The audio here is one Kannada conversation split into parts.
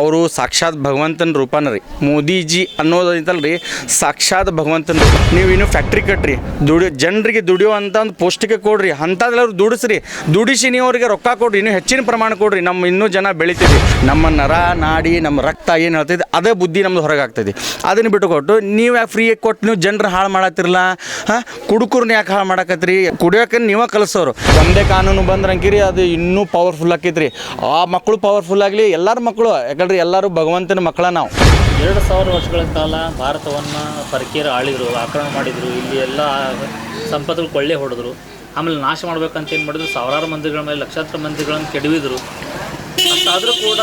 ಅವರು ಸಾಕ್ಷಾತ್ ಭಗವಂತನ ರೂಪನ ರೀ. ಮೋದಿಜಿ ಅನ್ನೋದು ರೀ ಸಾಕ್ಷಾತ್ ಭಗವಂತನ ನೀವು ಇನ್ನು ಫ್ಯಾಕ್ಟ್ರಿ ಕಟ್ರಿ, ದುಡಿ, ಜನರಿಗೆ ಅಂತ ಒಂದು ಪೌಷ್ಟಿಕ ಕೊಡ್ರಿ ಅಂಥದ್ದೆಲ್ಲ ಅವ್ರು ದುಡಿಸ್ರಿ. ದುಡಿಸಿ ನೀವು ಅವ್ರಿಗೆ ರೊಕ್ಕ ಕೊಡ್ರಿ, ಇನ್ನೂ ಹೆಚ್ಚಿನ ಪ್ರಮಾಣ ಕೊಡ್ರಿ, ನಮ್ಮ ಇನ್ನೂ ಜನ ಬೆಳಿತೀವಿ ನಮ್ಮ ನರ, ನಾಡಿ, ನಮ್ಮ ರಕ್ತ ಏನು ಹೇಳ್ತೈತೆ ಅದೇ ಬುದ್ಧಿ ನಮ್ದು ಹೊರಗೆ ಆಗ್ತೈತಿ ಅದನ್ನು ಬಿಟ್ಟುಕೊಟ್ಟು, ನೀವು ಯಾಕೆ ಫ್ರೀ ಕೊಟ್ಟು ನೀವು ಜನರು ಹಾಳು ಮಾಡತ್ತಿರಲ್ಲ ಹಾಂ? ಕುಡುಕರ್ನ ಯಾಕೆ ಹಾಳು ಮಾಡಾಕತ್ರಿ ಕುಡಿಯೋಕೆ ನೀವೇ ಕಲಿಸೋರು. ಒಂದೇ ಕಾನೂನು ಬಂದ್ರಂಗಿರಿ ಅದು ಇನ್ನೂ ಪವರ್ಫುಲ್ ಆಕೈತ್ರಿ. ಆ ಮಕ್ಕಳು ಪವರ್ಫುಲ್ ಆಗಲಿ, ಎಲ್ಲರ ಮಕ್ಕಳು ಯಾಕಂದ್ರೆ ಎಲ್ಲರೂ ಭಗವಂತನ ಮಕ್ಕಳ ನಾವು. ಎರಡು ಸಾವಿರ ವರ್ಷಗಳ ಕಾಲ ಭಾರತವನ್ನು ಪರಕೀಯರು ಆಳಿದ್ರು ಆಕ್ರಮಣ ಮಾಡಿದರು ಇಲ್ಲಿ ಎಲ್ಲ ಸಂಪತ್ತುಗಳು ಕೊಳ್ಳೆ ಹೊಡೆದ್ರು. ಆಮೇಲೆ ನಾಶ ಮಾಡ್ಬೇಕಂತ ಏನು ಮಾಡಿದ್ರು? ಸಾವಿರಾರು ಮಂದಿಗಳ ಮೇಲೆ ಲಕ್ಷಾಂತರ ಮಂದಿಗಳನ್ನು ಕೆಡವಿದ್ರು. ಅಷ್ಟಾದರೂ ಕೂಡ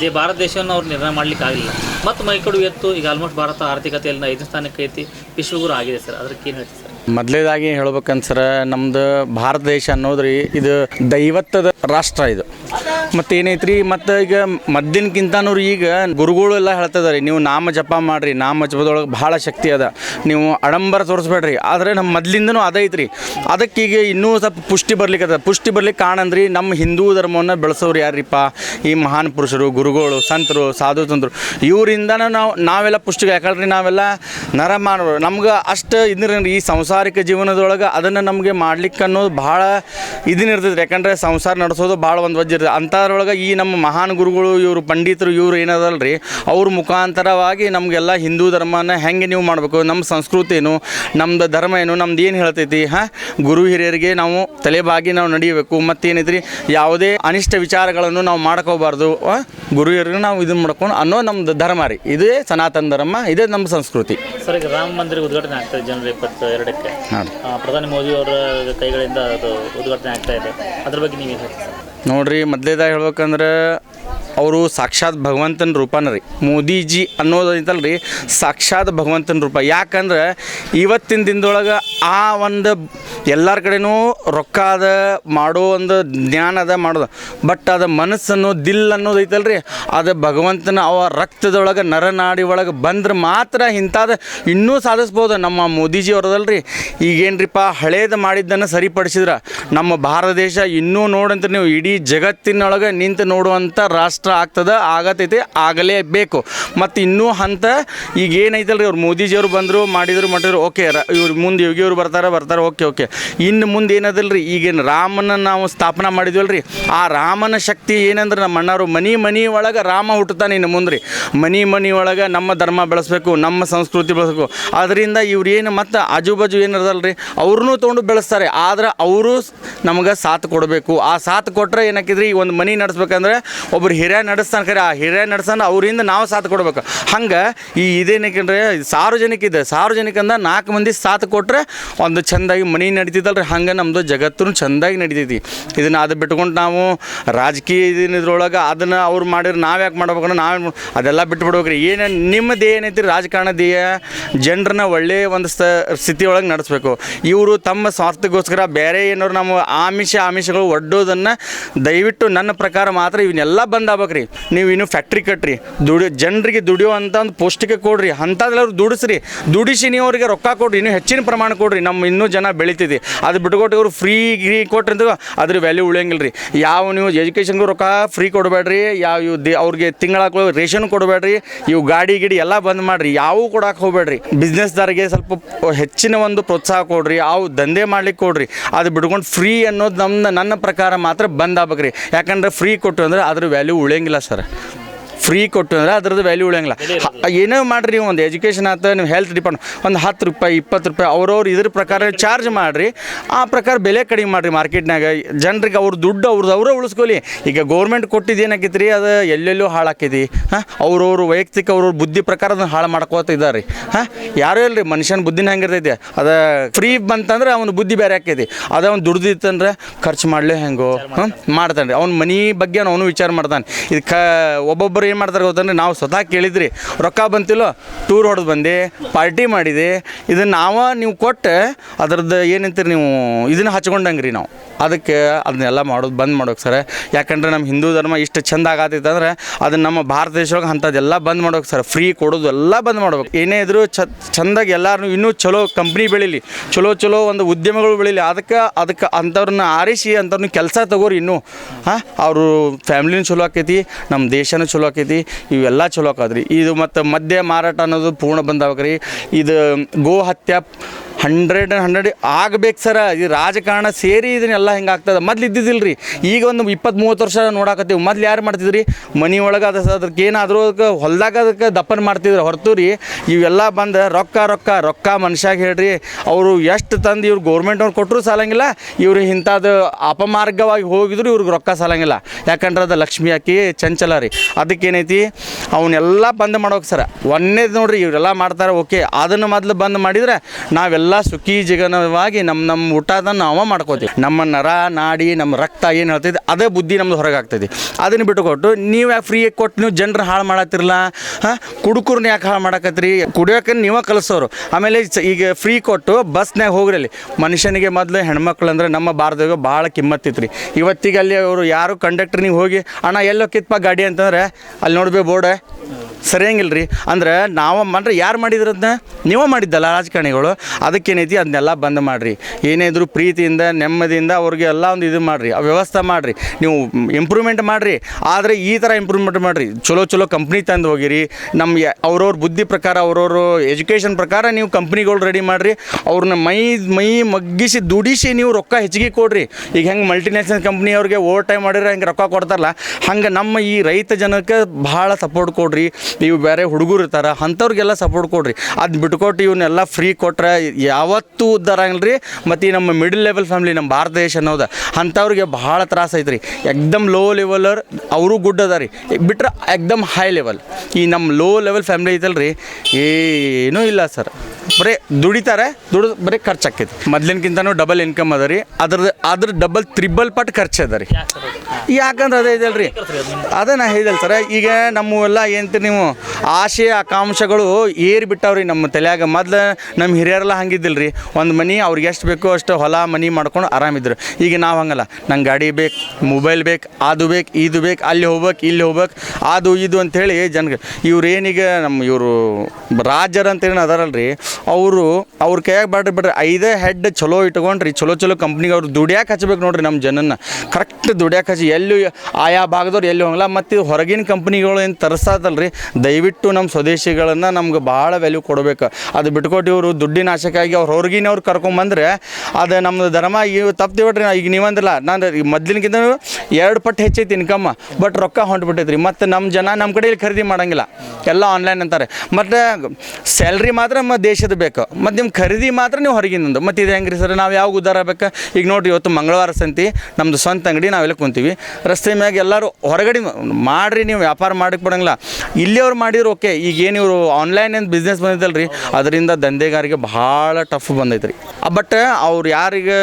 ದೇ ಭಾರತ ದೇಶವನ್ನು ಅವ್ರು ನಿರ್ಣಯ ಮಾಡ್ಲಿಕ್ಕೆ ಆಗಲಿಲ್ಲ ಮತ್ತು ಮೈಕಡು ಎತ್ತು ಈಗ ಆಲ್ಮೋಸ್ಟ್ ಭಾರತ ಆರ್ಥಿಕತೆಯಲ್ಲಿ ಐದನೇ ಸ್ಥಾನಕ್ಕೆ ಐತಿ. ವಿಶ್ವಗುರು ಆಗಿದೆ ಸರ್ ಅದಕ್ಕೆ ಏನು ಹೇಳ್ತೀವಿ ಸರ್? ಮೊದಲೇದಾಗಿ ಹೇಳ್ಬೇಕಂತ ಸರ್ ನಮ್ದು ಭಾರತ ದೇಶ ಅನ್ನೋದ್ರಿ ಇದು ದೈವತ್ತದ ರಾಷ್ಟ್ರ ಇದು. ಮತ್ತು ಏನೈತ್ರಿ ಮತ್ತು ಈಗ ಮದ್ದಿನಕ್ಕಿಂತನೂ ಈಗ ಗುರುಗಳು ಎಲ್ಲ ಹೇಳ್ತದ್ರಿ, ನೀವು ನಾಮ ಜಪ ಮಾಡ್ರಿ, ನಾಮ ಜಪದೊಳಗೆ ಭಾಳ ಶಕ್ತಿ ಅದ. ನೀವು ಆಡಂಬರ ತೋರಿಸ್ಬೇಡ್ರಿ. ಆದರೆ ನಮ್ಮ ಮೊದ್ಲಿಂದನೂ ಅದೈತ್ರಿ ಅದಕ್ಕೆ ಈಗ ಇನ್ನೂ ಸ್ವಲ್ಪ ಪುಷ್ಟಿ ಬರ್ಲಿಕ್ಕೆ ಪುಷ್ಟಿ ಬರ್ಲಿಕ್ಕೆ ಕಾರಣಂದ್ರಿ ನಮ್ಮ ಹಿಂದೂ ಧರ್ಮವನ್ನು ಬೆಳೆಸೋರು ಯಾರಿಪ್ಪ? ಈ ಮಹಾನ್ ಪುರುಷರು, ಗುರುಗಳು, ಸಂತರು, ಸಾಧು ತಂದರು ಇವರಿಂದನೂ ನಾವು, ನಾವೆಲ್ಲ ಪುಷ್ಟಿಗೆ, ಯಾಕಂದ್ರೆ ನಾವೆಲ್ಲ ನರ ಮಾನವರು. ನಮ್ಗೆ ಅಷ್ಟು ಇದ್ರಿ ಈ ಸಂಸಾರಿಕ ಜೀವನದೊಳಗೆ ಅದನ್ನು ನಮಗೆ ಮಾಡ್ಲಿಕ್ಕೆ ಅನ್ನೋದು ಭಾಳ ಇದನ್ನ ಇರ್ತೈತೆ ಯಾಕಂದ್ರೆ ಸಂಸಾರ ನಡೆಸೋದು ಭಾಳ ಒಂದು ವಜ್ರ ಇರ್ತದೆ ಅಂಥದ್ರೊಳಗೆ ಈ ನಮ್ಮ ಮಹಾನ್ ಗುರುಗಳು ಇವರು ಪಂಡಿತರು ಇವರು ಏನದಲ್ರಿ? ಅವ್ರ ಮುಖಾಂತರವಾಗಿ ನಮಗೆಲ್ಲ ಹಿಂದೂ ಧರ್ಮನ ಹೆಂಗೆ ನೀವು ಮಾಡಬೇಕು? ನಮ್ಮ ಸಂಸ್ಕೃತಿ ಏನು? ನಮ್ದು ಧರ್ಮ ಏನು? ನಮ್ದು ಏನು ಹೇಳ್ತೈತಿ? ಹಾಂ? ಗುರು ಹಿರಿಯರಿಗೆ ನಾವು ತಲೆಬಾಗಿ ನಾವು ನಡಿಬೇಕು ಮತ್ತೇನೈತ್ರಿ? ಯಾವುದೇ ಅನಿಷ್ಟ ವಿಚಾರಗಳನ್ನು ನಾವು ಮಾಡ್ಕೋಬಾರ್ದು? ಗುರು ಹಿರಿಯರಿಗೆ ನಾವು ಇದನ್ನು ಮಾಡ್ಕೊಂಡು ಅನ್ನೋ ನಮ್ದು ಧರ್ಮ ರೀ. ಇದೇ ಸನಾತನ ಧರ್ಮ ಇದೇ ನಮ್ಮ ಸಂಸ್ಕೃತಿ. ಸರ್ ಈಗ ರಾಮ ಮಂದಿರ ಉದ್ಘಾಟನೆ ಆಗ್ತದೆ ಜನವರಿ ಇಪ್ಪತ್ತ ಎರಡಕ್ಕೆ ಹಾಂ ಆ, ಪ್ರಧಾನಿ ಮೋದಿ ಅವರ ಕೈಗಳಿಂದ ಅದು ಉದ್ಘಾಟನೆ ಆಗ್ತಾ ಇದೆ. ಅದ್ರ ಬಗ್ಗೆ ನೀವು ಹೇಳ್ತೀರಿ? ನೋಡ್ರಿ, ಮೊದ್ಲೇದಾಗ ಹೇಳ್ಬೇಕಂದ್ರೆ ಅವರು ಸಾಕ್ಷಾತ್ ಭಗವಂತನ ರೂಪನ ರೀ. ಮೋದಿಜಿ ಅನ್ನೋದು ರೀ ಸಾಕ್ಷಾತ್ ಭಗವಂತನ ರೂಪ. ಯಾಕಂದ್ರೆ ಇವತ್ತಿನ ದಿನದೊಳಗೆ ಆ ಒಂದು ಎಲ್ಲರ ಕಡೆನೂ ರೊಕ್ಕ ಅದ ಮಾಡೋ ಒಂದು ಜ್ಞಾನ ಅದ ಮಾಡೋದು. ಬಟ್ ಅದು ಮನಸ್ಸನ್ನು ದಿಲ್ ಅನ್ನೋದು ಐತಲ್ರಿ. ಅದು ಭಗವಂತನ ಅವ ರಕ್ತದೊಳಗೆ ನರನಾಡಿ ಒಳಗೆ ಬಂದ್ರೆ ಮಾತ್ರ ಇಂಥದ್ದು ಇನ್ನೂ ಸಾಧಿಸ್ಬೋದು. ನಮ್ಮ ಮೋದಿಜಿ ಅವ್ರದಲ್ರಿ. ಈಗೇನ್ರಿಪ್ಪ ಹಳೇದು ಮಾಡಿದ್ದನ್ನು ಸರಿಪಡಿಸಿದ್ರೆ. ನಮ್ಮ ಭಾರತ ದೇಶ ಇನ್ನೂ ನೋಡಂತ ನೀವು ಇಡೀ ಜಗತ್ತಿನೊಳಗೆ ನಿಂತು ನೋಡುವಂಥ ರಾಷ್ಟ್ರ ಆಗ್ತದೆ, ಆಗತೈತಿ, ಆಗಲೇಬೇಕು. ಮತ್ತು ಇನ್ನೂ ಹಂತ ಈಗ ಏನೈತಲ್ರಿ ಅವ್ರು ಮೋದಿಜಿಯವರು ಬಂದರು, ಮಾಡಿದ್ರು ಮಾಡಿದ್ರು ಓಕೆ, ರ ಇವ್ರು ಮುಂದೆ ಯೋಗಿಯವರು ಬರ್ತಾರೆ ಬರ್ತಾರೆ, ಓಕೆ ಓಕೆ. ಇನ್ನು ಮುಂದೆ ಏನದಲ್ರಿ? ಈಗೇನು ರಾಮನ ನಾವು ಸ್ಥಾಪನಾ ರೀ ಆ ರಾಮನ ಶಕ್ತಿ ಏನಂದ್ರೆ ನಮ್ಮ ಅಣ್ಣವರು ಮನಿ ಮನಿ ಒಳಗೆ ರಾಮ ಹುಟ್ಟುತ್ತಾನೆ ಇನ್ನು ಮುಂದೆ ರೀ ಮನಿ ಮನಿ ಒಳಗೆ ನಮ್ಮ ಧರ್ಮ ಬೆಳೆಸ್ಬೇಕು, ನಮ್ಮ ಸಂಸ್ಕೃತಿ ಬೆಳೆಸಬೇಕು. ಅದರಿಂದ ಇವ್ರು ಏನು ಮತ್ತು ಆಜು ಬಾಜು ರೀ ಅವ್ರನ್ನೂ ತೊಗೊಂಡು ಬೆಳೆಸ್ತಾರೆ. ಆದ್ರೆ ಅವರು ನಮ್ಗೆ ಸಾಥ್ ಕೊಡಬೇಕು. ಆ ಸಾಥ್ ಕೊಟ್ಟರೆ ಏನಾಕಿದ್ರಿ ಈ ಒಂದು ಮನಿ ನಡೆಸ್ಬೇಕಂದ್ರೆ ಒಬ್ರು ಹಿರಿಯ ನಡೆಸ್ತಾನೆ ಖರೆ ಆ ಹಿರಿಯ ನಡೆಸ್ತಾನೆ ಅವರಿಂದ ನಾವು ಸಾಥ್ ಕೊಡ್ಬೇಕು. ಹಂಗೆ ಈ ಇದೇನಕ್ಕೆ ಸಾರ್ವಜನಿಕ ಇದೆ. ಸಾರ್ವಜನಿಕ ಅಂದ ನಾಲ್ಕು ಮಂದಿ ಸಾಥ್ ಕೊಟ್ಟರೆ ಒಂದು ಚೆಂದಾಗಿ ಮನಿ ನಡೀತಿದ್ದಲ್ರಿ ಹಂಗೆ ನಮ್ಮದು ಜಗತ್ತು ಚೆಂದಾಗಿ ನಡೀತೈತಿ. ಇದನ್ನು ಅದು ಬಿಟ್ಕೊಂಡು ನಾವು ರಾಜಕೀಯ ಇದ್ರೊಳಗೆ ಅದನ್ನು ಅವ್ರು ಮಾಡಿದ್ರೆ ನಾವು ಯಾಕೆ ಮಾಡ್ಬೇಕಂದ್ರೆ ನಾವು ಅದೆಲ್ಲ ಬಿಟ್ಬಿಡ್ಬೇಕ್ರಿ. ಏನು ದೇಹ ಏನೈತಿ ರಾಜಕಾರಣದೀಯ ಜನರನ್ನ ಒಳ್ಳೆಯ ಒಂದು ಸ್ಥಿತಿಯೊಳಗೆ ಸ್ಥಿತಿ ಒಳಗೆ ನಡೆಸ್ಬೇಕು. ಇವರು ತಮ್ಮ ಸ್ವಾರ್ಥಕ್ಕೋಸ್ಕರ ಬೇರೆ ಏನಾರು ನಮ್ಮ ಆಮಿಷ ಆಮಿಷಗಳು ಒಡ್ಡೋದನ್ನು ದಯವಿಟ್ಟು ನನ್ನ ಪ್ರಕಾರ ಮಾತ್ರ ಇವನ್ನೆಲ್ಲ ಬಂದ್ ಆಗ್ಬೇಕ್ರಿ. ನೀವು ಇನ್ನು ಫ್ಯಾಕ್ಟ್ರಿ ಕಟ್ಟ್ರಿ ದುಡಿ ಜನರಿಗೆ ದುಡಿಯುವಂಥ ಒಂದು ಪೌಷ್ಟಿಕ ಕೊಡ್ರಿ. ಅಂಥದ್ದೆಲ್ಲರೂ ದುಡಿಸ್ರಿ. ದುಡಿಸಿ ನೀವು ಅವ್ರಿಗೆ ರೊಕ್ಕ ಕೊಡ್ರಿ. ಇನ್ನೂ ಹೆಚ್ಚಿನ ಪ್ರಮಾಣ ಕೊಡ್ರಿ. ನಮ್ಮ ಇನ್ನೂ ಜನ ಬೆಳಿತಿದೆ. ಅದು ಬಿಟ್ಕೊಟ್ಟು ಇವರು ಫ್ರೀ ಗ್ರೀ ಕೊಟ್ರಿ ಅದ್ರ ವ್ಯಾಲ್ಯೂ ಉಳಿಯಂಗಿಲ್ಲ ರೀ ಯಾವ ನೀವು ಎಜುಕೇಷನ್ಗೂ ರೊಕ್ಕ ಫ್ರೀ ಕೊಡಬೇಡ್ರಿ. ಯಾವ ಇವು ದೇ ಅವ್ರಿಗೆ ತಿಂಗಳ ರೇಷನ್ ಕೊಡಬೇಡ್ರಿ. ಇವು ಗಾಡಿ, ಗಿಡಿ ಎಲ್ಲ ಬಂದ್ ಮಾಡ್ರಿ. ಯಾವೂ ಕೊಡಕ್ಕೆ ಹೋಗಬೇಡ್ರಿ. ಬಿಸ್ನೆಸ್ದಾರಿಗೆ ಸ್ವಲ್ಪ ಹೆಚ್ಚಿನ ಒಂದು ಪ್ರೋತ್ಸಾಹ ಕೊಡ್ರಿ. ಅವು ದಂಧೆ ಮಾಡ್ಲಿಕ್ಕೆ ಕೊಡ್ರಿ. ಅದು ಬಿಟ್ಕೊಂಡು ಫ್ರೀ ಅನ್ನೋದು ನಮ್ಮ ನನ್ನ ಪ್ರಕಾರ ಮಾತ್ರ ಬಂದ್ ಆಗ್ಬೇಕ್ರಿ. ಯಾಕಂದ್ರೆ ಫ್ರೀ ಕೊಟ್ಟು ಅಂದ್ರೆ ಅದ್ರ ವ್ಯಾಲ್ಯೂ ಉಳಿಯಂಗಿಲ್ಲ ಸರ್. ಫ್ರೀ ಕೊಟ್ಟು ಅಂದ್ರೆ ಅದ್ರದ್ದು ವ್ಯಾಲ್ಯೂ ಉಳಿಯಂಗಿಲ್ಲ. ಏನೇ ಮಾಡ್ರಿ ಒಂದು ಎಜುಕೇಷನ್ ಆಯ್ತು ನೀವು ಹೆಲ್ತ್ ಡಿಪಾರ್ಟ್ ಒಂದು ಹತ್ತು ರೂಪಾಯಿ, ಇಪ್ಪತ್ತು ರೂಪಾಯಿ, ಅವ್ರವ್ರು ಇದ್ರ ಪ್ರಕಾರ ಚಾರ್ಜ್ ಮಾಡಿರಿ. ಆ ಪ್ರಕಾರ ಬೆಲೆ ಕಡಿಮೆ ಮಾಡಿರಿ ಮಾರ್ಕೆಟ್ನಾಗ ಜನರಿಗೆ ಅವ್ರ ದುಡ್ಡು ಅವ್ರದ್ದು, ಅವರೇ ಉಳಿಸ್ಕೊಲಿ. ಈಗ ಗೌರ್ಮೆಂಟ್ ಕೊಟ್ಟಿದ್ದು ಏನಾಕೈತಿ ರೀ ಅದು ಎಲ್ಲೆಲ್ಲೋ ಹಾಳಾಕೈತಿ. ಹಾಂ, ಅವ್ರವ್ರ ವೈಯಕ್ತಿಕ ಅವ್ರವ್ರ ಬುದ್ಧಿ ಪ್ರಕಾರ ಅದನ್ನು ಹಾಳು ಮಾಡ್ಕೋತ ಇದ್ದಾರೆ ಹಾಂ, ಯಾರೂ ರೀ ಮನುಷ್ಯನ ಬುದ್ಧಿನ ಹೆಂಗಿರ್ತೈತಿ. ಅದು ಫ್ರೀ ಬಂತಂದ್ರೆ ಅವನ ಬುದ್ಧಿ ಬೇರೆ ಆಕೈತಿ. ಅದು ಅವ್ನು ದುಡ್ದಿತ್ತಂದ್ರೆ ಖರ್ಚು ಮಾಡಲೇ ಹೆಂಗೋ ಹ್ಞೂ ಮಾಡ್ತಾನೆ ರೀ ಅವ್ನ ಮನೆ ಬಗ್ಗೆ ಅವನು ವಿಚಾರ ಮಾಡ್ತಾನೆ. ಇದು ಕ ಒಬ್ಬೊಬ್ಬರು ಏನು ಮಾಡ್ತಾರೆ ಗೊತ್ತಂದ್ರೆ ನಾವು ಸ್ವತಃ ಕೇಳಿದ್ರಿ. ರೊಕ್ಕ ಬಂತಿಲ್ಲೋ, ಟೂರ್ ಹೊಡೆದು ಬಂದೆ ಪಾರ್ಟಿ ಮಾಡಿದೆ. ಇದನ್ನು ನಾವು ನೀವು ಕೊಟ್ಟು ಅದ್ರದ್ದು ಏನಂತೀರಿ ನೀವು, ಇದನ್ನು ಹಚ್ಕೊಂಡಂಗೆ ರೀ ನಾವು. ಅದಕ್ಕೆ ಅದನ್ನೆಲ್ಲ ಮಾಡೋದು, ಬಂದ್ ಮಾಡೋಕೆ ಸರ್. ಯಾಕಂದ್ರೆ ನಮ್ಮ ಹಿಂದೂ ಧರ್ಮ ಇಷ್ಟು ಚಂದ ಆಗತೈತೆ ಅಂದ್ರೆ ಅದನ್ನ ನಮ್ಮ ಭಾರತ ದೇಶದೊಳಗೆ ಅಂಥದ್ದೆಲ್ಲ ಬಂದ್ ಮಾಡೋಕೆ ಸರ್. ಫ್ರೀ ಕೊಡೋದು ಎಲ್ಲ ಬಂದ್ ಮಾಡ್ಬೇಕು. ಏನೇ ಇದ್ರು ಚಂದಾಗಿ ಎಲ್ಲರೂ ಇನ್ನೂ ಚಲೋ ಕಂಪ್ನಿ ಬೆಳೀಲಿ. ಚಲೋ ಚಲೋ ಒಂದು ಉದ್ಯಮಗಳು ಬೆಳೀಲಿ. ಅದಕ್ಕೆ ಅದಕ್ಕೆ ಅಂಥವ್ರನ್ನ ಆರಿಸಿ ಅಂಥವ್ರನ್ನ ಕೆಲಸ ತಗೋರಿ ಇನ್ನೂ. ಹಾಂ? ಅವರು ಫ್ಯಾಮ್ಲಿನೂ ಚಲೋ ಆಕೈತಿ, ನಮ್ಮ ದೇಶನೂ ಚಲೋ ಆಕೈತಿ. ಆಕೈತಿ ಇವೆಲ್ಲ ಚಲೋ ಆಕದ್ರಿ ಇದು ಮತ್ತು ಮದ್ಯ ಮಾರಾಟ ಅನ್ನೋದು ಪೂರ್ಣ ಬಂದ್ ರೀ ಇದು ಗೋ ಹತ್ಯೆ ಹಂಡ್ರೆಡ್ ಹಂಡ್ರೆಡ್ ಆಗ್ಬೇಕು ಸರ. ಈ ರಾಜಕಾರಣ ಸೇರಿ ಇದನ್ನೆಲ್ಲ ಹಿಂಗೆ ಆಗ್ತದೆ? ಮೊದ್ಲು ಇದ್ದಿದ್ದಿಲ್ಲ ರೀ ಈಗ ಒಂದು ಇಪ್ಪತ್ತು ಮೂವತ್ತು ವರ್ಷ ನೋಡಾಕತ್ತೀವಿ. ಮೊದ್ಲು ಯಾರು ಮಾಡ್ತಿದ್ರಿ? ಮನೆ ಒಳಗೆ ಅದು ಅದಕ್ಕೆ ಏನಾದರೂ ಅದಕ್ಕೆ ಹೊಲ್ದಾಗ ಅದಕ್ಕೆ ದಪ್ಪನ ಮಾಡ್ತಿದ್ರು. ಹೊರತು ರೀ ಇವೆಲ್ಲ ಬಂದು ರೊಕ್ಕ ರೊಕ್ಕ ರೊಕ್ಕ ಮನುಷ್ಯಾಗ ಹೇಳ್ರಿ. ಅವರು ಎಷ್ಟು ತಂದು ಇವ್ರು ಗೌರ್ಮೆಂಟ್ನವ್ರು ಕೊಟ್ಟರು ಸಾಲಂಗಿಲ್ಲ. ಇವರು ಇಂಥದ್ದು ಅಪಮಾರ್ಗವಾಗಿ ಹೋಗಿದ್ರು ಇವ್ರಿಗೆ ರೊಕ್ಕ ಸಾಲಂಗಿಲ್ಲ. ಯಾಕಂದ್ರೆ ಅದು ಲಕ್ಷ್ಮಿ ಹಾಕಿ ಚಂಚಲ ರೀ. ಅದಕ್ಕೇನೈತಿ? ಅವನ್ನೆಲ್ಲ ಬಂದ್ ಮಾಡೋಕೆ ಸರ. ಒಂದೇದು ನೋಡ್ರಿ ಇವರೆಲ್ಲ ಮಾಡ್ತಾರೆ, ಓಕೆ. ಅದನ್ನು ಮೊದಲು ಬಂದ್ ಮಾಡಿದ್ರೆ ನಾವೆಲ್ಲ ಸುಖಿ ಜೀವನವಾಗಿ ನಮ್ಮ ನಮ್ಮ ಊಟದ ನಾವು ಮಾಡ್ಕೋತೀವಿ. ನಮ್ಮ ನರ, ನಾಡಿ ನಮ್ಮ ರಕ್ತ ಏನು ಹೇಳ್ತೈತಿ ಅದೇ ಬುದ್ಧಿ ನಮ್ದು ಹೊರಗೆ ಆಗ್ತೈತಿ ಅದನ್ನು ಬಿಟ್ಟುಕೊಟ್ಟು ನೀವು ಯಾಕೆ ಫ್ರೀ ಕೊಟ್ಟು ನೀವು ಜನರು ಹಾಳು ಮಾಡತ್ತಿರಲ್ಲ ಹಾಂ? ಕುಡುಕರ್ನ ಯಾಕೆ ಹಾಳು ಮಾಡಕತ್ರಿ ಕುಡಿಯೋಕೆ ನೀವೇ ಕಲಿಸೋರು. ಆಮೇಲೆ ಈಗ ಫ್ರೀ ಕೊಟ್ಟು ಬಸ್ನಾಗ ಹೋಗ್ರಲ್ಲಿ ಮನುಷ್ಯನಿಗೆ ಮೊದಲು ಹೆಣ್ಮಕ್ಳು ಅಂದ್ರೆ ನಮ್ಮ ಭಾರತದಾಗ ಭಾಳ ಕಿಮ್ಮತ್ತಿತ್ತು ರೀ ಇವತ್ತಿಗೆ ಅಲ್ಲಿ ಅವರು ಯಾರು ಕಂಡಕ್ಟರ್ ನೀವು ಹೋಗಿ, ಅಣ್ಣ ಎಲ್ಲೋ ಕಿತ್ಪ ಗಾಡಿ ಅಂತಂದ್ರೆ, ಅಲ್ಲಿ ನೋಡ್ಬೇಕು ಬೋರ್ಡ್. ಸರಿಯಂಗಿಲ್ಲ ರೀ ಅಂದ್ರೆ ನಾವು ಅಂದ್ರೆ ಯಾರು ಮಾಡಿದ್ರು ಅದನ್ನ ನೀವೇ ಮಾಡಿದ್ದಲ್ಲ ರಾಜಕಾರಣಿಗಳು. ಅದಕ್ಕೇನೈತಿ ಅದನ್ನೆಲ್ಲ ಬಂದ್ ಮಾಡಿರಿ. ಏನೇ ಇದ್ರೂ ಪ್ರೀತಿಯಿಂದ, ನೆಮ್ಮದಿಯಿಂದ ಅವ್ರಿಗೆ ಎಲ್ಲ ಒಂದು ಇದು ಮಾಡಿರಿ. ಆ ವ್ಯವಸ್ಥೆ ಮಾಡಿರಿ. ನೀವು ಇಂಪ್ರೂವ್ಮೆಂಟ್ ಮಾಡಿರಿ. ಆದರೆ ಈ ಥರ ಇಂಪ್ರೂವ್ಮೆಂಟ್ ಮಾಡಿರಿ. ಚಲೋ ಚಲೋ ಕಂಪ್ನಿ ತಂದು ಹೋಗಿರಿ. ನಮ್ಮ ಅವ್ರವ್ರ ಬುದ್ಧಿ ಪ್ರಕಾರ, ಅವ್ರವ್ರ ಎಜುಕೇಷನ್ ಪ್ರಕಾರ ನೀವು ಕಂಪ್ನಿಗಳು ರೆಡಿ ಮಾಡಿರಿ. ಅವ್ರನ್ನ ಮೈ ಮೈ ಮಗ್ಗಿಸಿ ದುಡಿಸಿ ನೀವು ರೊಕ್ಕ ಹೆಚ್ಚಿಗೆ ಕೊಡ್ರಿ. ಈಗ ಹೆಂಗೆ ಮಲ್ಟಿನ್ಯಾಷನಲ್ ಕಂಪ್ನಿ ಅವ್ರಿಗೆ ಓವರ್ ಟೈಮ್ ಮಾಡಿದ್ರೆ ಹೆಂಗೆ ರೊಕ್ಕ ಕೊಡ್ತಾರಲ್ಲ, ಹಂಗೆ ನಮ್ಮ ಈ ರೈತ ಜನಕ್ಕೆ ಭಾಳ ಸಪೋರ್ಟ್ ಕೊಡ್ರಿ. ಇವು ಬೇರೆ ಹುಡುಗರು ಇರ್ತಾರೆ, ಅಂಥವ್ರಿಗೆಲ್ಲ ಸಪೋರ್ಟ್ ಕೊಡ್ರಿ. ಅದು ಬಿಟ್ಕೊಟ್ಟು ಇವನ್ನೆಲ್ಲ ಫ್ರೀ ಕೊಟ್ರೆ ಯಾವತ್ತೂ ಉದ್ಧಾರ ರೀ ಮತ್ತು ಈ ನಮ್ಮ ಮಿಡಲ್ ಲೆವೆಲ್ ಫ್ಯಾಮ್ಲಿ ನಮ್ಮ ಭಾರತ ದೇಶ ಅನ್ನೋದು, ಅಂಥವ್ರಿಗೆ ಭಾಳ ತ್ರಾಸ ರೀ ಎಕ್ದಮ್ ಲೋ ಲೆವೆಲರ್ ಅವರು ಗುಡ್ ಅದ ರೀ ಬಿಟ್ರೆ ಎಕ್ದಮ್ ಹೈ ಲೆವೆಲ್ ಈ ನಮ್ಮ ಲೋ ಲೆವೆಲ್ ಫ್ಯಾಮ್ಲಿ ಐತಲ್ಲ ರೀ ಏನೂ ಇಲ್ಲ ಸರ್. ಬರೀ ದುಡಿತಾರೆ, ದುಡಿದು ಬರೀ ಖರ್ಚು ಆಕೈತಿ ಮೊದ್ಲಿನಕ್ಕಿಂತನೂ ಡಬಲ್ ಇನ್ಕಮ್ ಅದ ರೀ ಅದ್ರದ್ದು ಅದ್ರ ಡಬಲ್ ತ್ರಿಬಲ್ ಪಟ್ ಖರ್ಚು ಅದ ರೀ. ಯಾಕಂದ್ರೆ ಅದೇ ಇದಲ್ರಿ. ಅದೇ ನಾ ಹೇಳಿದಲ್ಲ ಸರ. ಈಗ ನಮ್ಮವೆಲ್ಲ ಏನು ನೀವು ಆಶೆ ಆಕಾಂಕ್ಷೆಗಳು ಏರಿ ನಮ್ಮ ತಲೆಯಾಗ. ಮೊದ್ಲು ನಮ್ಮ ಹಿರಿಯರೆಲ್ಲ ಹಂಗಿದ್ದಿಲ್ಲ ಒಂದು ಮನೆ ಅವ್ರಿಗೆ ಎಷ್ಟು ಬೇಕೋ ಅಷ್ಟು ಹೊಲ ಮನೆ ಮಾಡ್ಕೊಂಡು ಆರಾಮಿದ್ರು. ಈಗ ನಾವು ಹಂಗಲ್ಲ. ನಂಗೆ ಗಾಡಿ ಬೇಕು ಮೊಬೈಲ್ ಬೇಕು, ಅದು ಬೇಕು, ಇದು ಬೇಕು, ಅಲ್ಲಿ ಹೋಗ್ಬೇಕು, ಇಲ್ಲಿ ಹೋಗ್ಬೇಕು, ಅದು ಇದು ಅಂಥೇಳಿ ಜನಗೆ ಇವ್ರು ಏನೀಗ ನಮ್ಮ ಇವರು ರಾಜರು ಅಂತೇಳಿ ಅದಾರಲ್ರಿ, ಅವರು ಅವ್ರ ಕೈಯಾಗ ಬಾಡ್ರಿ ಬಿಡ್ರಿ, ಐದೇ ಹೆಡ್ ಚಲೋ ಇಟ್ಕೊಂಡ್ರಿ ಚಲೋ ಚಲೋ ಕಂಪ್ನಿಗೆ ಅವ್ರು ದುಡಿಯಾಕೆ ಹಚ್ಬೇಕು ನೋಡ್ರಿ ನಮ್ಮ ಜನನ್ನ. ಕರೆಕ್ಟ್ ದುಡಿಯಾಕೆ ಹಚ್ಚಿ ಎಲ್ಲೂ ಆಯಾ ಭಾಗದವ್ರು ಎಲ್ಲೂ ಹೋಗಲ್ಲ, ಮತ್ತು ಹೊರಗಿನ ಕಂಪ್ನಿಗಳು ಏನು ತರಿಸ್ತದಲ್ರಿ ದಯವಿಟ್ಟು ನಮ್ಮ ಸ್ವದೇಶಿಗಳನ್ನು ನಮ್ಗೆ ಭಾಳ ವ್ಯಾಲ್ಯೂ ಕೊಡಬೇಕು. ಅದು ಬಿಟ್ಕೊಟ್ಟು ಇವರು ದುಡ್ಡಿನ ಆಶಕ್ಕಾಗಿ ಅವ್ರು ಹೊರಗಿನವ್ರು ಕರ್ಕೊಂಬಂದ್ರೆ ಅದು ನಮ್ಮದು ಧರ್ಮ ಇವು ತಪ್ಪು ಬಿಡ್ರಿ ಈಗ ನೀವಂದಿಲ್ಲ ನಾನು ಮೊದ್ಲಿನಕ್ಕಿಂತ ಎರಡು ಪಟ್ಟು ಹೆಚ್ಚೈತಿ ಇನ್ಕಮ್ ಬಟ್ ರೊಕ್ಕ ಹೊಂಟ್ಬಿಟ್ಟೈತ್ರಿ. ಮತ್ತು ನಮ್ಮ ಜನ ನಮ್ಮ ಕಡೆ ಇಲ್ಲಿ ಖರೀದಿ ಮಾಡಂಗಿಲ್ಲ. ಎಲ್ಲ ಆನ್ಲೈನ್ ಅಂತಾರೆ. ಮತ್ತು ಸ್ಯಾಲ್ರಿ ಮಾತ್ರ ನಮ್ಮ ದೇಶದ ಬೇಕು. ಮತ್ತು ನಿಮ್ಮ ಖರೀದಿ ಮಾತ್ರ ನೀವು ಹೊರಗಿನಂದು ಮತ್ತು ಇದು ಹೆಂಗೆ ಸರ್, ನಾವು ಯಾವ ಉದ್ದಾರ ಬೇಕು? ಈಗ ನೋಡಿರಿ ಇವತ್ತು ಮಂಗಳವಾರ ಸಂತಿ ನಮ್ಮದು ಸ್ವಂತ ಅಂಗಡಿ ನಾವೆಲ್ಲ ಕುಂತೀವಿ. ರಸ್ತೆ ಮ್ಯಾಗ ಎಲ್ಲರೂ ಹೊರಗಡೆ ಮಾಡಿರಿ, ನೀವು ವ್ಯಾಪಾರ ಮಾಡಕ್ಕೆ ಬಿಡಂಗಿಲ್ಲ. ಇಲ್ಲಿಯವ್ರು ಮಾಡಿದ್ರು ಓಕೆ ಈಗ ಏನು ಇವರು ಆನ್ಲೈನ್ ಏನು ಬಿಸ್ನೆಸ್ ಬಂದಿದ್ದಲ್ಲ ರೀ ಅದರಿಂದ ದಂಧೆಗಾರಿಗೆ ಭಾಳ ಟಫ್ ಬಂದೈತೆ ರೀ ಬಟ್ ಅವ್ರು ಯಾರಿಗೆ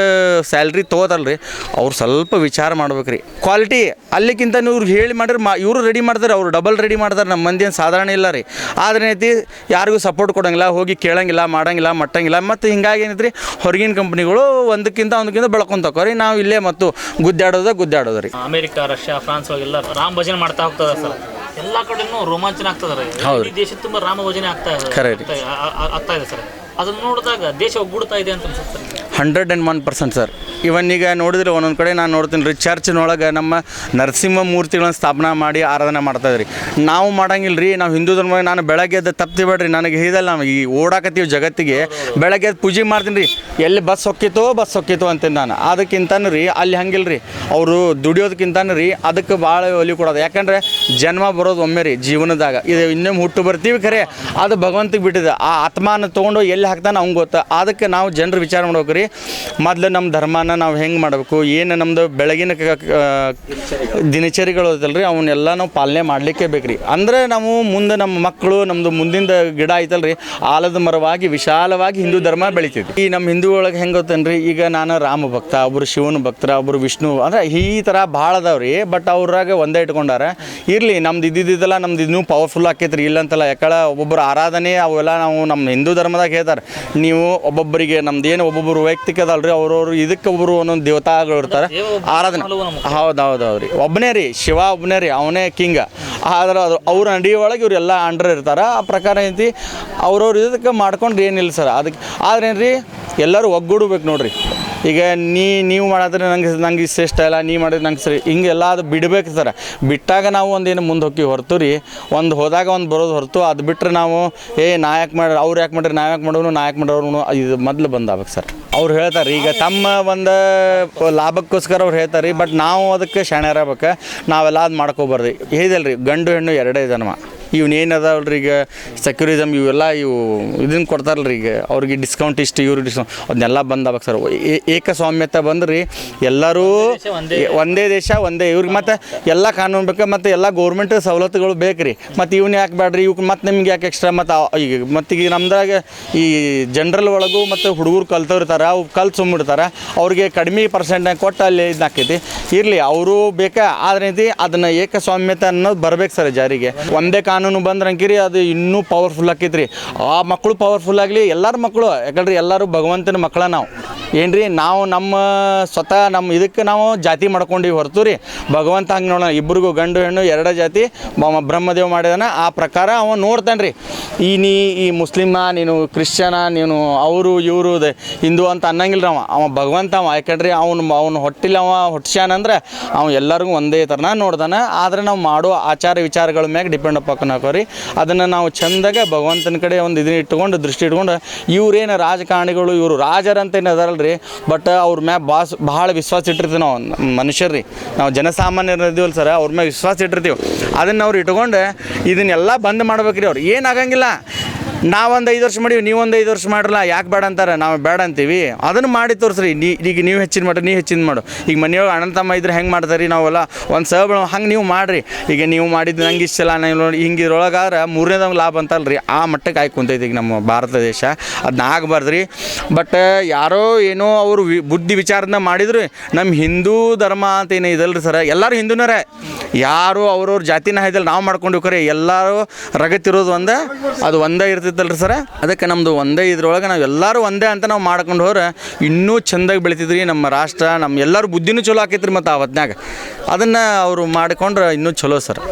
ಸ್ಯಾಲ್ರಿ ತೊಗೋತಲ್ಲ ರೀ ಅವ್ರು ಸ್ವಲ್ಪ ವಿಚಾರ ಮಾಡ್ಬೇಕು ರೀ ಕ್ವಾಲಿಟಿ ಅಲ್ಲಿಕ್ಕಿಂತ ನೀವು ಹೇಳಿ ಮಾಡಿದ್ರೆ ಮಾ, ಇವರು ರೆಡಿ ಮಾಡ್ತಾರೆ, ಅವ್ರು ಡಬಲ್ ರೆಡಿ ಮಾಡ್ತಾರೆ, ನಮ್ಮ ಮಂದಿ ಏನು ಸಾಧಾರಣ ಇಲ್ಲ ರೀ. ಆದ್ರೆ ಏನೈತಿ, ಯಾರಿಗೂ ಸಪೋರ್ಟ್ ಕೊಡೋಂಗಿಲ್ಲ, ಹೋಗಿ ಕೇಳಂಗಿಲ್ಲ, ಮಾಡಂಗಿಲ್ಲ, ಮಟ್ಟಂಗಿಲ್ಲ, ಮತ್ತು ಹಿಂಗಾಗಿ ಏನೈತಿ ರೀ ಹೊರಗಿನ ಕಂಪ್ನಿಗಳು ಒಂದಕ್ಕಿಂತ ಒಂದಕ್ಕಿಂತ ಬೆಳ್ಕೊಂತ ರೀ. ನಾವು ಇಲ್ಲೇ ಮತ್ತು ಗುದ್ದಾಡೋದ ಗುದ್ದಾಡೋದು ರೀ. ಅಮೆರಿಕ, ರಷ್ಯಾ, ಫ್ರಾನ್ಸ್ ಹೋಗಿಲ್ಲ ರಾಮ್ ಭಜನೆ ಮಾಡ್ತಾ ಹೋಗ್ತದೆ ಸರ್. ಎಲ್ಲ ಕಡೆನೂ ರೋಮಾಂಚನ ಆಗ್ತದೆ ಹೌದು. ದೇಶ ತುಂಬ ರಾಮ ಭಜನೆ ಆಗ್ತಾ ಇದೆ ಆಗ್ತಾ- ಆ- ಆ- ಆಗ್ತಾ ಇದೆ ಸರ್. ಅದನ್ನ ನೋಡಿದಾಗ ದೇಶ ಒಗ್ಗೂಡ್ತಾ ಇದೆ ಅಂತ ಅನ್ಸುತ್ತೆ sir. Hundred and one percent sir. ಇವನ್ ಈಗ ನೋಡಿದ್ರೆ ಒಂದೊಂದು ಕಡೆ ನಾನು ನೋಡ್ತೀನಿ ರೀ, ಚರ್ಚ್ನೊಳಗೆ ನಮ್ಮ ನರಸಿಂಹ ಮೂರ್ತಿಗಳನ್ನು ಸ್ಥಾಪನೆ ಮಾಡಿ ಆರಾಧನೆ ಮಾಡ್ತಾ ಇದ್ರಿ. ನಾವು ಮಾಡಂಗಿಲ್ಲ ರೀ, ನಾವು ಹಿಂದೂ ಧರ್ಮ ನಾನು ಬೆಳಗ್ಗೆ ಎದ್ದು ತಪ್ತಿ ಬೇಡ್ರಿ, ನನಗೆ ಹೇಳಿದಲ್ಲ ನಾವು ಈ ಓಡಾಕತ್ತೀವಿ ಜಗತ್ತಿಗೆ. ಬೆಳಗ್ಗೆ ಎದ್ದು ಪೂಜೆ ಮಾಡ್ತೀನಿ ರೀ, ಎಲ್ಲಿ ಬಸ್ ಹೊಕ್ಕಿತೋ ಬಸ್ ಹೊಕ್ಕಿತೋ ಅಂತೀನಿ ನಾನು. ಅದಕ್ಕಿಂತನೂ ರೀ, ಅಲ್ಲಿ ಹಂಗಿಲ್ಲ ರೀ, ಅವರು ದುಡಿಯೋದಕ್ಕಿಂತನೂ ರೀ, ಅದಕ್ಕೆ ಭಾಳ ಒಲಿ ಕೊಡೋದು. ಯಾಕಂದ್ರೆ ಜನ್ಮ ಬರೋದು ಒಮ್ಮೆ ರೀ, ಜೀವನದಾಗ. ಇದು ಇನ್ನೊಮ್ಮೆ ಹುಟ್ಟು ಬರ್ತೀವಿ ಖರೆ, ಅದು ಭಗವಂತಿಗೆ ಬಿಟ್ಟಿದೆ. ಆ ಆತ್ಮಾನ ತೊಗೊಂಡು ಎಲ್ಲಿ ಹಾಕ್ತಾನೆ ಅವ್ನು ಗೊತ್ತ. ಅದಕ್ಕೆ ನಾವು ಜನರು ವಿಚಾರ ಮಾಡ್ಬೇಕು ರೀ ಮೊದಲು ನಮ್ಮ ಧರ್ಮನ ನಾವು ಹೆಂಗೆ ಮಾಡಬೇಕು? ಏನು ನಮ್ಮದು ಬೆಳಗಿನ ದಿನಚರಿಗಳು ಐತಲ್ರಿ? ಅವನ್ನೆಲ್ಲ ನಾವು ಪಾಲನೆ ಮಾಡಲಿಕ್ಕೆ ಬೇಕ್ರಿ. ಅಂದರೆ ನಾವು ಮುಂದೆ ನಮ್ಮ ಮಕ್ಕಳು ನಮ್ಮದು ಮುಂದಿಂದ ಗಿಡ ಐತಲ್ರಿ? ಆಲದ ಮರವಾಗಿ ವಿಶಾಲವಾಗಿ ಹಿಂದೂ ಧರ್ಮ ಬೆಳಿತೈತಿ. ಈ ನಮ್ಮ ಹಿಂದೂ ಒಳಗೆ ಹೆಂಗೆ ಗೊತ್ತೇನ್ರಿ? ಈಗ ನಾನು ರಾಮ ಭಕ್ತ ಒಬ್ಬರು ಶಿವನ ಭಕ್ತರ ಒಬ್ಬರು ವಿಷ್ಣು, ಅಂದರೆ ಈ ಥರ ಭಾಳ ಅದಾವ್ರಿ. ಬಟ್ ಅವ್ರಾಗ ಒಂದೇ ಇಟ್ಕೊಂಡಾರ. ಇರಲಿ, ನಮ್ದು ಇದ್ದಿದ್ದೆಲ್ಲ ನಮ್ದು ಇನ್ನೂ ಪವರ್ಫುಲ್ ಆಕೈತ್ರಿ. ಇಲ್ಲ ಅಂತಲ್ಲ ಯಾಕಂದ್ರೆ ಒಬ್ಬೊಬ್ಬರು ಆರಾಧನೆ ಅವೆಲ್ಲ ನಾವು ನಮ್ಮ ಹಿಂದೂ ಧರ್ಮದಾಗ ಹೇಳ್ತಾರೆ. ನೀವು ಒಬ್ಬೊಬ್ಬರಿಗೆ ನಮ್ದು ಏನು ಒಬ್ಬೊಬ್ಬರು ವೈಯಕ್ತಿಕ ಅದಲ್ರಿ ಅವ್ರವ್ರು ಇದಕ್ಕೆ ಒಬ್ಬರು ಒಂದೊಂದು ದೇವತಾಗಳು ಇರ್ತಾರೆ. ಆರಾಧನೆ. ಹೌದು ಹೌದು ಹೌದು ರೀ ಒಬ್ಬನೇ ರೀ ಶಿವ ಒಬ್ಬನೇ ರೀ ಅವನೇ ಕಿಂಗ. ಆದ್ರೆ ಅದು ಅವ್ರ ಅಂಡಿ ಒಳಗೆ ಇವರೆಲ್ಲ ಅಂಡ್ರ್ ಇರ್ತಾರೆ. ಆ ಪ್ರಕಾರ ಐತಿ ಅವ್ರವ್ರ ಇದಕ್ಕೆ ಮಾಡ್ಕೊಂಡು ಏನಿಲ್ಲ ಸರ್. ಅದಕ್ಕೆ ಆದ್ರೆ ಏನು ರೀ ಎಲ್ಲರೂ ಒಗ್ಗೂಡ್ಬೇಕು ನೋಡ್ರಿ. ಈಗ ನೀ, ನೀವು ಮಾಡಿದ್ರೆ ನಂಗೆ ನಂಗೆ ಇಷ್ಟ ಇಷ್ಟ ಇಲ್ಲ, ನೀ ಮಾಡಿದ್ರೆ ನಂಗೆ ಸರಿ ಹಿಂಗೆಲ್ಲ ಅದು ಬಿಡಬೇಕು ಸರ್. ಬಿಟ್ಟಾಗ ನಾವು ಒಂದೇನು ಮುಂದೆ ಹೋಗಿ ಹೊರತು ರೀ. ಒಂದು ಹೋದಾಗ ಒಂದು ಬರೋದು ಹೊರತು. ಅದು ಬಿಟ್ಟರೆ ನಾವು, ಏ, ನಾ ಯಾಕೆ ಮಾಡ್ರಿ, ಅವ್ರು ಯಾಕೆ ಮಾಡ್ರಿ ನಾ ಯಾಕೆ ಮಾಡೋನು, ನಾ ಯಾಕೆ ಮಾಡೋರು ಇದು ಮೊದಲು ಬಂದಾಗ ಸರ್. ಅವ್ರು ಹೇಳ್ತಾರೆ ಈಗ ತಮ್ಮ ಒಂದು ಲಾಭಕ್ಕೋಸ್ಕರ ಅವ್ರು ಹೇಳ್ತಾರೆ ರೀ, ಬಟ್ ನಾವು ಅದಕ್ಕೆ ಶಾಣ್ಯರಾಗಬೇಕು ನಾವೆಲ್ಲ ಅದು ಮಾಡ್ಕೋಬಾರ್ದು. ಹೇಳಿದಲ್ರಿ ಗಂಡು ಹೆಣ್ಣು ಎರಡೇ ಜನ್ಮ. ಇವನೇನು ಅದಾವಲ್ರಿ ಈಗ? ಸೆಕ್ಯುರಿಸಮ್ ಇವೆಲ್ಲ ಇವು ಇದನ್ನು ಕೊಡ್ತಾರಲ್ರಿ ಈಗ. ಅವ್ರಿಗೆ ಡಿಸ್ಕೌಂಟ್ ಇಷ್ಟು ಇವ್ರಿಗೆ ಡಿಸ್ಕೌಂಟ್ ಅದನ್ನೆಲ್ಲ ಬಂದಾವಾಗ ಸರ್. ಏಕಸ್ವಾಮ್ಯತೆ ಬಂದ್ರಿ ಎಲ್ಲರೂ ಒಂದೇ ದೇಶ ಒಂದೇ ಇವ್ರಿಗೆ ಮತ್ತು ಎಲ್ಲ ಕಾನೂನು ಬೇಕು ಮತ್ತು ಎಲ್ಲ ಗೌರ್ಮೆಂಟ್ ಸವಲತ್ತುಗಳು ಬೇಕು ರೀ ಮತ್ತು ಇವ್ನು ಯಾಕೆ ಬೇಡ್ರಿ ಇವ್ಕೆ ಮತ್ತು ನಿಮ್ಗೆ ಯಾಕೆ ಎಕ್ಸ್ಟ್ರಾ ಮತ್ತು ಈಗ ಮತ್ತೀಗ ಈಗ ನಮ್ದ್ರಾಗ ಈ ಜನರಲ್ ಒಳಗೂ ಮತ್ತು ಹುಡುಗರು ಕಲ್ತವ್ರಿರ್ತಾರೆ ಅವು ಕಲ್ತು ಸುಮ್ಮಿಡ್ತಾರೆ ಅವ್ರಿಗೆ ಕಡಿಮೆ ಪರ್ಸೆಂಟ್ನಾಗ ಕೊಟ್ಟು ಅಲ್ಲಿ ಇದನ್ನ ಆಕೈತಿ ಇರಲಿ ಅವರು ಬೇಕಾ? ಆದ್ರೆ ಅದನ್ನು ಏಕಸ್ವಾಮ್ಯತೆ ಅನ್ನೋದು ಬರ್ಬೇಕು ಸರ್ ಜಾರಿಗೆ. ಒಂದೇ ಕಾನೂನು ಬಂದ್ರಂಕಿರಿ, ಅದು ಇನ್ನೂ ಪವರ್ಫುಲ್ ಆಕೈತ್ರಿ. ಆ ಮಕ್ಕಳು ಪವರ್ಫುಲ್ ಆಗಲಿ, ಎಲ್ಲರ ಮಕ್ಕಳು, ಯಾಕಂದ್ರೆ ಎಲ್ಲರೂ ಭಗವಂತನ ಮಕ್ಕಳ ನಾವು. ಏನು ರೀ ನಾವು ನಮ್ಮ ಸ್ವತಃ ನಮ್ಮ ಇದಕ್ಕೆ ನಾವು ಜಾತಿ ಮಾಡ್ಕೊಂಡೀವಿ ಹೊರತು ರೀ ಭಗವಂತ ಹಂಗೆ ನೋಡೋಣ ಇಬ್ಬರಿಗೂ ಗಂಡು ಹೆಣ್ಣು, ಎರಡೇ ಜಾತಿ ಬ್ರಹ್ಮದೇವ್ ಮಾಡಿದಾನ, ಆ ಪ್ರಕಾರ ಅವ ನೋಡ್ತಾನೆ ರೀ ಈ ನೀ, ಈ ಮುಸ್ಲಿಮ, ನೀನು ಕ್ರಿಶ್ಚನ ನೀನು ಅವರು, ಇವರು ಹಿಂದೂ ಅಂತ ಅನ್ನಂಗಿಲ್ಲ ಅವ. ಅವ ಭಗವಂತ ಅವ, ಯಾಕಂದ್ರೆ ಅವ್ನು ಅವ್ನು ಹೊಟ್ಟಿಲ್ಲ ಅವ, ಹೊಟ್ಸ್ಯಾನಂದ್ರೆ, ಅವ ಎಲ್ಲರಿಗೂ ಒಂದೇ ಥರನ ನೋಡ್ದಾನೆ. ಆದರೆ ನಾವು ಮಾಡೋ ಆಚಾರ ವಿಚಾರಗಳ ಮ್ಯಾಗೆ ಡಿಪೆಂಡ್ ಅಪ್ಪ ಹಾಕೋರಿ ಅದನ್ನು ನಾವು ಚಂದಾಗ ಭಗವಂತನ ಕಡೆ ಒಂದು ಇದನ್ನ ಇಟ್ಕೊಂಡು ದೃಷ್ಟಿ ಇಟ್ಕೊಂಡು ಇವ್ರೇನು ರಾಜಕಾರಣಿಗಳು, ಇವರು ರಾಜರಂತ ಏನು ರೀ ಬಟ್ ಅವ್ರ ಮ್ಯಾಗ ಬಾಸ್ ಭಾಳ ವಿಶ್ವಾಸ ಇಟ್ಟಿರ್ತೀವಿ ನಾವು ಮನುಷ್ಯರು ರೀ ನಾವು ಜನಸಾಮಾನ್ಯರು ಇದೀವಲ್ಲ ಸರ್, ಅವ್ರ ಮ್ಯಾಗ ವಿಶ್ವಾಸ ಇಟ್ಟಿರ್ತೀವಿ. ಅದನ್ನು ಅವ್ರು ಇಟ್ಕೊಂಡು ಇದನ್ನೆಲ್ಲ ಬಂದ್ ಮಾಡ್ಬೇಕ್ರಿ ಅವ್ರು. ಏನಾಗಂಗಿಲ್ಲ ನಾವೊಂದು ಐದು ವರ್ಷ ಮಾಡೀವಿ, ನೀವೊಂದು ಐದು ವರ್ಷ ಮಾಡ್ರಲ್ಲ, ಯಾಕೆ ಬೇಡ ಅಂತಾರೆ? ನಾವು ಬೇಡ ಅಂತೀವಿ. ಅದನ್ನು ಮಾಡಿ ತೋರಿಸ್ರಿ. ನೀ, ಈಗ ನೀವು ಹೆಚ್ಚಿನ ಮಾಡ್ರಿ ನೀವು ಹೆಚ್ಚಿನ ಮಾಡು. ಈಗ ಮನೆಯೊಳಗೆ ಅಣ್ಣ ಇದ್ರೆ ಹೆಂಗೆ ಮಾಡ್ತಾರೆ ರೀ ನಾವೆಲ್ಲ? ಒಂದು ಸಹ ಹಂಗೆ ನೀವು ಮಾಡಿರಿ. ಈಗ ನೀವು ಮಾಡಿದ್ದು ನಂಗೆ ಇಷ್ಟಲ್ಲ ನೀವು ನೋಡಿ, ಹಿಂಗೆ ಇದ್ರೊಳಗಾದ್ರೆ ಲಾಭ ಲಾಭ ರೀ ಆ ಮಟ್ಟಕ್ಕೆ ಆಯ್ಕೆ ಕುಂತೈತಿ ಈಗ ನಮ್ಮ ಭಾರತ ದೇಶ. ಅದನ್ನ ಆಗಬಾರ್ದು ರೀ ಬಟ್, ಯಾರೋ ಏನೋ ಅವರು ವಿ, ಬುದ್ಧಿ ವಿಚಾರನ ಮಾಡಿದ್ರು. ನಮ್ಮ ಹಿಂದೂ ಧರ್ಮ ಅಂತ ಏನು ಇದಲ್ರಿ ಸರ್. ಎಲ್ಲರೂ ಹಿಂದೂನರೇ ಯಾರು ಅವ್ರವ್ರ ಜಾತಿನ ಹಾಯ್ದಲ್ಲಿ ನಾವು ಮಾಡ್ಕೊಂಡು ಕರೆ. ಎಲ್ಲರೂ ರಗತ್ತಿರೋದು ಒಂದೇ, ಅದು ಒಂದೇ ಇರ್ತಿತ್ತಲ್ರಿ ಸರ? ಅದಕ್ಕೆ ನಮ್ಮದು ಒಂದೇ ಇದ್ರೊಳಗೆ ನಾವು ಎಲ್ಲರೂ ಒಂದೇ ಅಂತ ನಾವು ಮಾಡ್ಕೊಂಡು ಹೋದ್ರೆ ಇನ್ನೂ ಚೆಂದಾಗಿ ಬೆಳಿತಿದ್ರಿ ನಮ್ಮ ರಾಷ್ಟ್ರ ನಮ್ಮ ಎಲ್ಲರೂ ಬುದ್ಧಿನೂ ಚಲೋ ಆಕೈತ್ರಿ ಮತ್ತು ಆ ಹೊತ್ನ್ಯಾಗ. ಅದನ್ನು ಅವರು ಮಾಡಿಕೊಂಡ್ರೆ ಇನ್ನೂ ಚಲೋ ಸರ್.